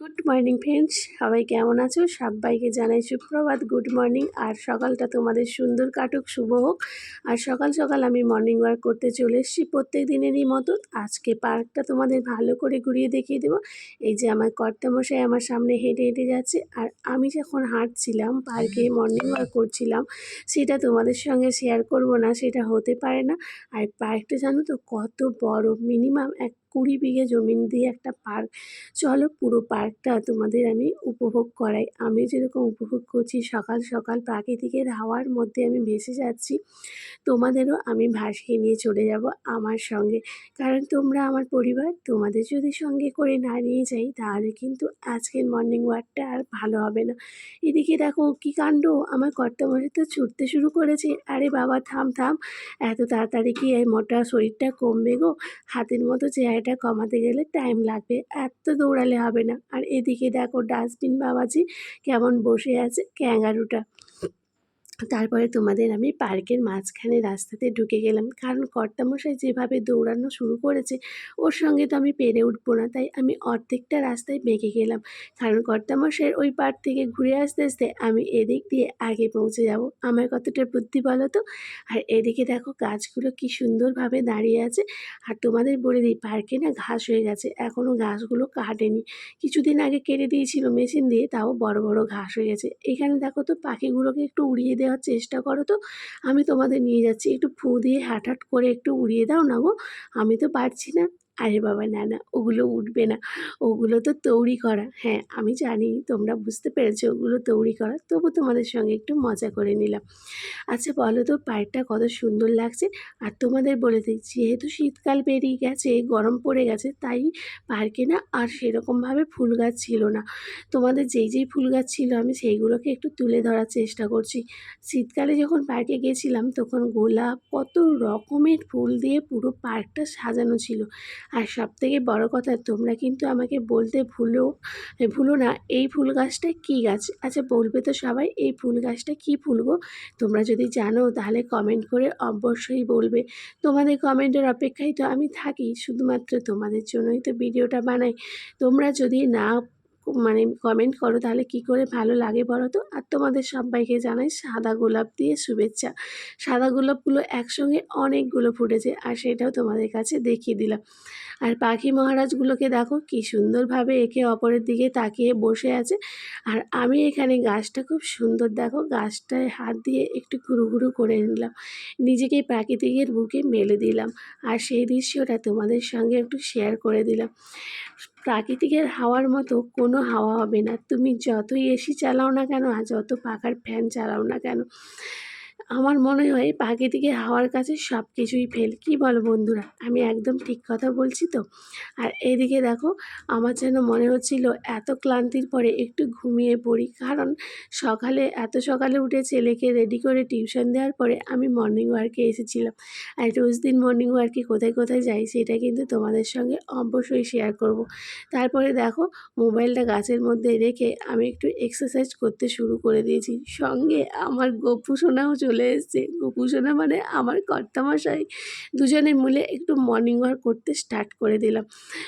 Good morning friends সবাই কেমন আছো? সবাইকে জানাই সুপ্রভাত। গুড মর্নিং আর সকালটা তোমাদের সুন্দর কাটুক, শুভ হোক। আর সকাল সকাল আমি মর্নিং ওয়াক করতে চলে এসেছি প্রত্যেক দিনেরই মতো। আজকে পার্কটা তোমাদের ভালো করে ঘুরিয়ে দেখিয়ে দেবো। এই যে আমার কর্তামশাই আমার সামনে হেঁটে হেঁটে যাচ্ছে। আর আমি যখন হাঁটছিলাম, পার্কে মর্নিং ওয়াক করছিলাম, সেটা তোমাদের সঙ্গে শেয়ার করব না, সেটা হতে পারে না। আর পার্কটা জানো তো কত বড় মিনিমাম এক কুড়ি বিঘে জমিন দিয়ে একটা পার্ক। চলো পুরো পার্কটা তোমাদের আমি উপভোগ করাই। আমি যেরকম উপভোগ করছি, সকাল সকাল প্রাকৃতিকের হাওয়ার মধ্যে আমি ভেসে যাচ্ছি, তোমাদেরও আমি ভাসিয়ে নিয়ে চলে যাব আমার সঙ্গে। কারণ তোমরা আমার পরিবার, তোমাদের যদি সঙ্গে করে না নিয়ে যাই, তাহলে কিন্তু আজকের মর্নিং ওয়াকটা আর ভালো হবে না। এদিকে দেখো কী কাণ্ড, আমার কর্তামশাই তো ছুটতে শুরু করেছে। আরে বাবা, থাম থাম, এত তাড়াতাড়ি কি এই মোটা শরীরটা কমবে গো? হাতের মতো চেহারাটা কমাতে গেলে টাইম লাগবে, এত দৌড়ালে হবে না। আর এদিকে দেখো ডাস্টবিন বাবাজি কেমন বসে আছে ক্যাঙ্গারুটা। তারপরে তোমাদের আমি পার্কের মাঝখানে রাস্তাতে ঢুকে গেলাম। কারণ কর্তামশাই যেভাবে দৌড়ানো শুরু করেছে, ওর সঙ্গে তো আমি পেরে উঠবো না। তাই আমি অর্ধেকটা রাস্তায় বেঁকে গেলাম। কারণ কর্তামশাইয়ের ওই পার থেকে ঘুরে আসতে আসতে আমি এদিক দিয়ে আগে পৌঁছে যাব। আমার কতটা বুদ্ধি বলো তো? আর এদিকে দেখো গাছগুলো কি সুন্দরভাবে দাঁড়িয়ে আছে। আর তোমাদের বলে দিই, পার্কে না ঘাস হয়ে গেছে। এখনও ঘাসগুলো কাটেনি। কিছুদিন আগে কেটে দিয়েছিল মেশিন দিয়ে, তাও বড় বড় ঘাস হয়ে গেছে। এখানে দেখো তো পাখিগুলোকে একটু উড়িয়ে দেওয়ার চেষ্টা করো তো। আমি তোমাদের নিয়ে যাচ্ছি। একটু ফু দিয়ে হ্যাট হ্যাট করে একটু উড়িয়ে দাও না গো। আমি তো পারছি না। আরে বাবা, না না, ওগুলো উঠবে না। ওগুলো তো তৈরি করা। হ্যাঁ আমি জানি, তোমরা বুঝতে পেরেছ, ওগুলো তৈরি করা। তবু তোমাদের সঙ্গে একটু মজা করে নিলাম। আচ্ছা বলো তো, পায়েরটা কত সুন্দর লাগছে? আর তোমাদের বলে দিই, যেহেতু শীতকাল পেরিয়ে গেছে, গরম পড়ে গেছে, তাই পার্কে না আর সেরকমভাবে ফুল গাছ ছিল না। তোমাদের যেই যেই ফুল গাছ ছিল, আমি সেইগুলোকে একটু তুলে ধরার চেষ্টা করছি। শীতকালে যখন পার্কে গেছিলাম, তখন গোলাপ কত রকমের ফুল দিয়ে পুরো পার্কটা সাজানো ছিল। আর সবথেকে বড় কথা, তোমরা কিন্তু আমাকে বলতে ভুলো ভুলো না, এই ফুল গাছটা কী গাছ? আচ্ছা বলবে তো সবাই, এই ফুল গাছটা কী ফুলবো তোমরা যদি জানো, তাহলে কমেন্ট করে অবশ্যই বলবে। তোমাদের কমেন্টের অপেক্ষায় তো আমি থাকি, শুধুমাত্র তোমাদের জন্যই তো ভিডিওটা বানাই। তোমরা যদি না মানে কমেন্ট করো তাহলে কি করে ভালো লাগে বলো তো? আর তোমাদের সবাইকে জানাই সাদা গোলাপ দিয়ে শুভেচ্ছা। সাদা গোলাপগুলো একসঙ্গে অনেকগুলো ফুটেছে আর সেটাও তোমাদের কাছে দেখিয়ে দিলাম। আর পাখি মহারাজগুলোকে দেখো কি সুন্দরভাবে একে অপরের দিকে তাকিয়ে বসে আছে। আর আমি এখানে গাছটা খুব সুন্দর দেখো, গাছটায় হাত দিয়ে একটু ঘুরু ঘুরু করে নিলাম। নিজেকে প্রাকৃতিকের বুকে মেলে দিলাম। আর সেই দৃশ্যটা তোমাদের সঙ্গে একটু শেয়ার করে দিলাম। প্রাকৃতিকের হাওয়ার মতো কোনো হাওয়া হবে না। তুমি যতই এসি চালাও না কেন আর যত পাখার ফ্যান চালাও না কেন আমার মনে হয় প্রাকৃতিকের হাওয়ার কাছে সব কিছুই ফেল কী বলো বন্ধুরা? আমি একদম ঠিক কথা বলছি তো? আর এদিকে দেখো, আমার যেন মনে হচ্ছিল এত ক্লান্তির পরে একটু ঘুমিয়ে পড়ি। কারণ সকালে, এত সকালে উঠে ছেলেকে রেডি করে টিউশন দেওয়ার পরে আমি মর্নিং ওয়ার্কে এসেছিলাম। আর রোজ দিন মর্নিং ওয়ার্কে কোথায় কোথায় যাই, সেটা কিন্তু তোমাদের সঙ্গে অবশ্যই শেয়ার করব। তারপরে দেখো, মোবাইলটা গাছের মধ্যে রেখে আমি একটু এক্সারসাইজ করতে শুরু করে দিয়েছি। সঙ্গে আমার গপু সোনাও চলে এসছে। গোপুসোনা মানে আমার কর্তামশাই দুজনে মিলে একটু মর্নিং ওয়াক করতে স্টার্ট করে দিলাম।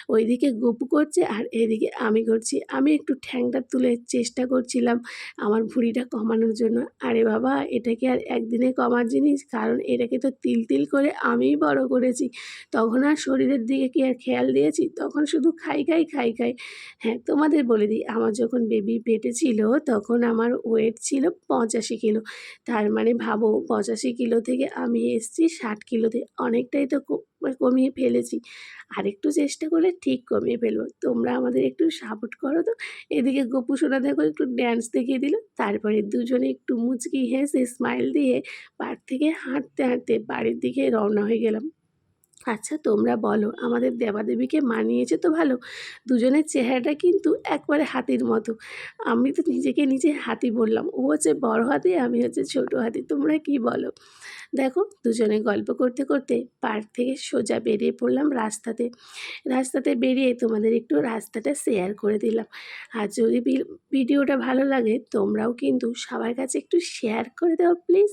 ওইদিকে গপু করছে আর এদিকে আমি করছি। আমি একটু ঠ্যাংটা তুলে চেষ্টা করছিলাম আমার ভুঁড়িটা কমানোর জন্য। আরে বাবা এটাকে আর একদিনে কমার জিনিস? কারণ এটাকে তো তিল তিল করে আমিই বড় করেছি। তখন আর শরীরের দিকে কি আর খেয়াল দিয়েছি? তখন শুধু খাই খাই খাই খাই। হ্যাঁ তোমাদের বলে দিই, আমার যখন বেবি পেটে ছিল, তখন আমার ওয়েট ছিল পঁচাশি কিলো। তার মানে ভাবো পঁচাশি কিলো থেকে আমি এসছি, ষাট কিলোতে অনেকটাই তো মানে কমিয়ে ফেলেছি। আর একটু চেষ্টা করলে ঠিক কমিয়ে ফেলব। তোমরা আমাদের একটু সাপোর্ট করো তো। এদিকে গোপু সোনা দেখো একটু ড্যান্স দেখিয়ে দিল। তারপরে দুজনে একটু মুচকি হেসে স্মাইল দিয়ে পার থেকে হাঁটতে হাঁটতে বাড়ির দিকে রওনা হয়ে গেলাম। আচ্ছা তোমরা বলো, আমাদের দেবাদেবীকে মানিয়েছে তো ভালো? দুজনের চেহারাটা কিন্তু একবারে হাতির মতো। আমি তো নিজেকে নিজে হাতি বললাম, ও হচ্ছে বড় হাতি, আমি হচ্ছে ছোট হাতি, তোমরা কি বলো? দেখো, দুজনে গল্প করতে করতে পার্ক থেকে সোজা বেরিয়ে পড়লাম রাস্তাতে। রাস্তাতে বেরিয়ে তোমাদের একটু রাস্তাটা শেয়ার করে দিলাম। আর যদি ভিডিওটা ভালো লাগে, তোমরাও কিন্তু সবার কাছে একটু শেয়ার করে দাও প্লিজ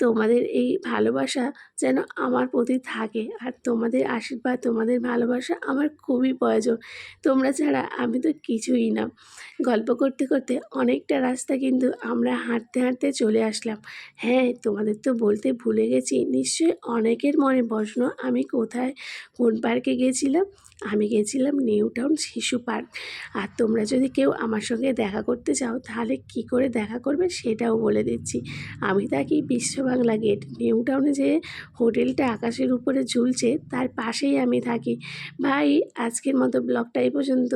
তোমাদের এই ভালোবাসা যেন আমার প্রতি থাকে। আর তোমাদের আশীর্বাদ, তোমাদের ভালোবাসা আমার খুবই প্রয়োজন। তোমরা ছাড়া আমি তো কিছুই না। গল্প করতে করতে অনেকটা রাস্তা কিন্তু আমরা হাঁটতে হাঁটতে চলে আসলাম। হ্যাঁ তোমাদের তো বলতে ভুলে গেছি, নিশ্চয়ই অনেকের মনে প্রশ্ন, আমি কোথায়, কোন পার্কে গেছিলাম? আমি গেছিলাম নিউ টাউন শিশু পার্ক। আর তোমরা যদি কেউ আমার সঙ্গে দেখা করতে চাও, তাহলে কি করে দেখা করবে সেটাও বলে দিচ্ছি। আমি থাকি বিশ্ব বাংলা লাগে। নিউ টাউনে যে হোটেলটা আকাশের উপরে ঝুলছে, তার পাশেই আমি থাকি। ভাই, আজকের মতো ব্লগটা এই পর্যন্ত।